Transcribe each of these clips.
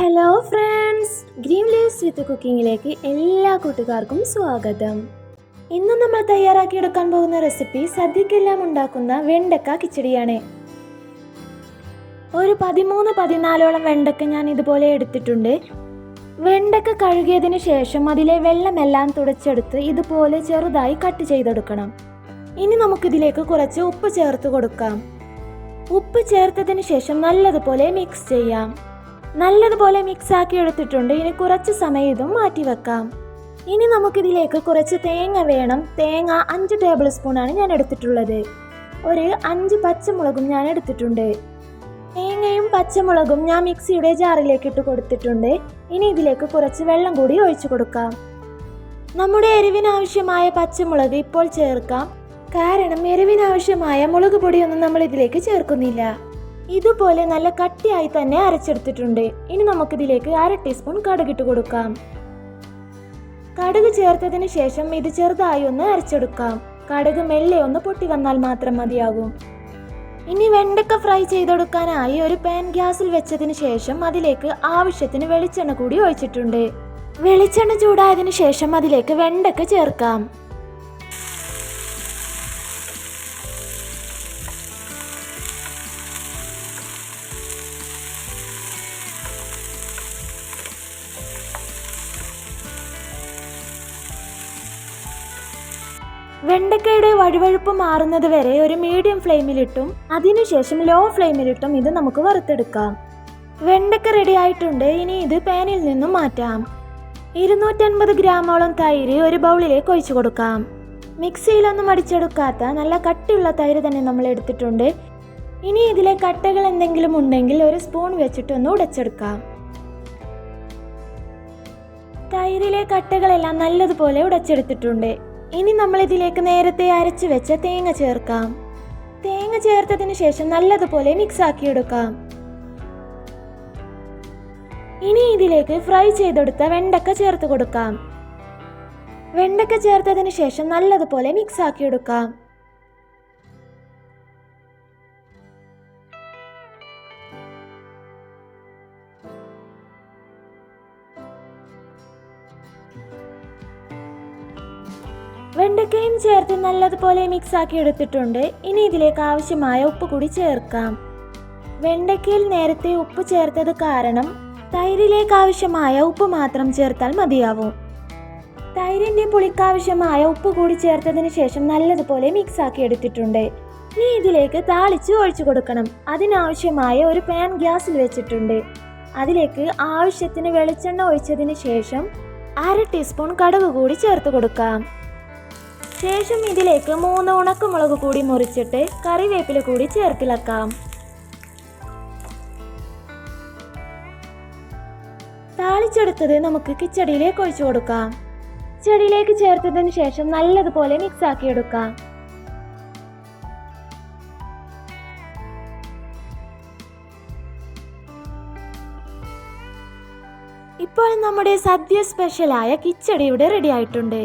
Hello friends green leaves with കുക്കിങ്ങിലേക്ക് എല്ലാ കൂട്ടുകാർക്കും സ്വാഗതം. ഇന്ന് നമ്മൾ തയ്യാറാക്കിയെടുക്കാൻ പോകുന്ന റെസിപ്പി സദ്യക്കെല്ലാം ഉണ്ടാക്കുന്ന വെണ്ടക്ക കിച്ചടിയാണ്. ഒരു പതിമൂന്ന് പതിനാലോളം വെണ്ടക്ക ഞാൻ ഇതുപോലെ എടുത്തിട്ടുണ്ട്. വെണ്ടക്ക കഴുകിയതിന് ശേഷം അതിലെ വെള്ളമെല്ലാം തുടച്ചെടുത്ത് ഇതുപോലെ ചെറുതായി കട്ട് ചെയ്തെടുക്കണം. ഇനി നമുക്കിതിലേക്ക് കുറച്ച് ഉപ്പ് ചേർത്ത് കൊടുക്കാം. ഉപ്പ് ചേർത്തതിന് ശേഷം നല്ലതുപോലെ മിക്സ് ചെയ്യാം. നല്ലതുപോലെ മിക്സ് ആക്കി എടുത്തിട്ടുണ്ട്. ഇനി കുറച്ച് സമയം ഇതും മാറ്റി വെക്കാം. ഇനി നമുക്കിതിലേക്ക് കുറച്ച് തേങ്ങ വേണം. തേങ്ങ അഞ്ച് ടേബിൾ സ്പൂണാണ് ഞാൻ എടുത്തിട്ടുള്ളത്. ഒരു അഞ്ച് പച്ചമുളകും ഞാൻ എടുത്തിട്ടുണ്ട്. തേങ്ങയും പച്ചമുളകും ഞാൻ മിക്സിയുടെ ജാറിലേക്ക് ഇട്ട് കൊടുത്തിട്ടുണ്ട്. ഇനി ഇതിലേക്ക് കുറച്ച് വെള്ളം കൂടി ഒഴിച്ചു കൊടുക്കാം. നമ്മുടെ എരിവിനാവശ്യമായ പച്ചമുളക് ഇപ്പോൾ ചേർക്കാം. കാരണം എരിവിനാവശ്യമായ മുളക് പൊടിയൊന്നും നമ്മൾ ഇതിലേക്ക് ചേർക്കുന്നില്ല. ഇതുപോലെ നല്ല കട്ടിയായി തന്നെ അരച്ചെടുത്തിട്ടുണ്ട്. ഇനി നമുക്കിതിലേക്ക് അര ടീസ്പൂൺ കടുകിട്ട് കൊടുക്കാം. കടുക് ചേർത്തതിന് ശേഷം ഇത് ചെറുതായി ഒന്ന് അരച്ചെടുക്കാം. കടുക് മെല്ലെ ഒന്ന് പൊട്ടി വന്നാൽ മാത്രം മതിയാകും. ഇനി വെണ്ടക്ക ഫ്രൈ ചെയ്തെടുക്കാനായി ഒരു പാൻ ഗ്യാസിൽ വെച്ചതിന് ശേഷം അതിലേക്ക് ആവശ്യത്തിന് വെളിച്ചെണ്ണ കൂടി ഒഴിച്ചിട്ടുണ്ട്. വെളിച്ചെണ്ണ ചൂടായതിനു ശേഷം അതിലേക്ക് വെണ്ടക്ക ചേർക്കാം. വെണ്ടക്കയുടെ വഴുവഴുപ്പ് മാറുന്നത് വരെ ഒരു മീഡിയം ഫ്ലെയിമിലിട്ടും അതിനുശേഷം ലോ ഫ്ലെയിമിലിട്ടും ഇത് നമുക്ക് വറുത്തെടുക്കാം. വെണ്ടക്ക റെഡി ആയിട്ടുണ്ട്. ഇനി ഇത് പാനിൽ നിന്നും മാറ്റാം. ഇരുന്നൂറ്റൻപത് ഗ്രാമോളം തൈര് ഒരു ബൗളിലേക്ക് ഒഴിച്ചു കൊടുക്കാം. മിക്സിയിലൊന്നും അടിച്ചെടുക്കാത്ത നല്ല കട്ടിയുള്ള തൈര് തന്നെ നമ്മൾ എടുത്തിട്ടുണ്ട്. ഇനി ഇതിലെ കട്ടകൾ എന്തെങ്കിലും ഉണ്ടെങ്കിൽ ഒരു സ്പൂൺ വെച്ചിട്ടൊന്ന് ഉടച്ചെടുക്കാം. തൈരിലെ കട്ടകളെല്ലാം നല്ലതുപോലെ ഉടച്ചെടുത്തിട്ടുണ്ട്. ഇനി നമ്മൾ ഇതിലേക്ക് നേരത്തെ അരച്ചു വെച്ച തേങ്ങ ചേർക്കാം. തേങ്ങ ചേർത്തതിന് ശേഷം നല്ലതുപോലെ മിക്സ് ആക്കി എടുക്കാം. ഇനി ഇതിലേക്ക് ഫ്രൈ ചെയ്തെടുത്ത വെണ്ടക്ക ചേർത്ത് കൊടുക്കാം. വെണ്ടക്ക ചേർത്തതിന് ശേഷം നല്ലതുപോലെ മിക്സ് ആക്കിയെടുക്കാം വെണ്ടക്കയും ചേർത്ത് നല്ലതുപോലെ മിക്സ് ആക്കി എടുത്തിട്ടുണ്ട്. ഇനി ഇതിലേക്ക് ആവശ്യമായ ഉപ്പ് കൂടി ചേർക്കാം. വെണ്ടക്കയിൽ നേരത്തെ ഉപ്പ് ചേർത്തത് കാരണം തൈരിലേക്ക് ആവശ്യമായ ഉപ്പ് മാത്രം ചേർത്താൽ മതിയാവും. തൈരിന്റെ പുളിക്കാവശ്യമായ ഉപ്പ് കൂടി ചേർത്തതിന് ശേഷം നല്ലതുപോലെ മിക്സ് ആക്കി എടുത്തിട്ടുണ്ട്. ഇനി ഇതിലേക്ക് താളിച്ച് ഒഴിച്ചു കൊടുക്കണം. അതിനാവശ്യമായ ഒരു പാൻ ഗ്യാസിൽ വെച്ചിട്ടുണ്ട്. അതിലേക്ക് ആവശ്യത്തിന് വെളിച്ചെണ്ണ ഒഴിച്ചതിന് ശേഷം അര ടീസ്പൂൺ കടുക് കൂടി ചേർത്ത് കൊടുക്കാം. ശേഷം ഇതിലേക്ക് മൂന്ന് ഉണക്കമുളക് കൂടി മുറിച്ചിട്ട് കറിവേപ്പില കൂടി ചേർത്തിളക്കാം. താളിച്ചെടുത്തത് നമുക്ക് കിച്ചടിയിലേക്ക് ഒഴിച്ചു കൊടുക്കാം. ചെടിയിലേക്ക് ചേർത്തതിന് ശേഷം നല്ലതുപോലെ മിക്സ് ആക്കി എടുക്കാം. ഇപ്പോൾ നമ്മുടെ സദ്യ സ്പെഷ്യലായ കിച്ചടിയുടെ റെഡി ആയിട്ടുണ്ട്.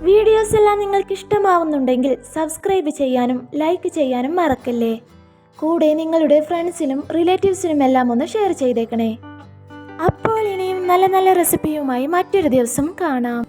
വീഡിയോസ് എല്ലാം നിങ്ങൾക്ക് ഇഷ്ടമാവുന്നുണ്ടെങ്കിൽ സബ്സ്ക്രൈബ് ചെയ്യാനും ലൈക്ക് ചെയ്യാനും മറക്കല്ലേ? കൂടെ നിങ്ങളുടെ ഫ്രണ്ട്സിനും റിലേറ്റീവ്സിനും എല്ലാം ഒന്ന് ഷെയർ ചെയ്തേക്കണേ. അപ്പോൾ ഇനിയും നല്ല നല്ല റെസിപ്പിയുമായി മറ്റൊരു ദിവസം കാണാം.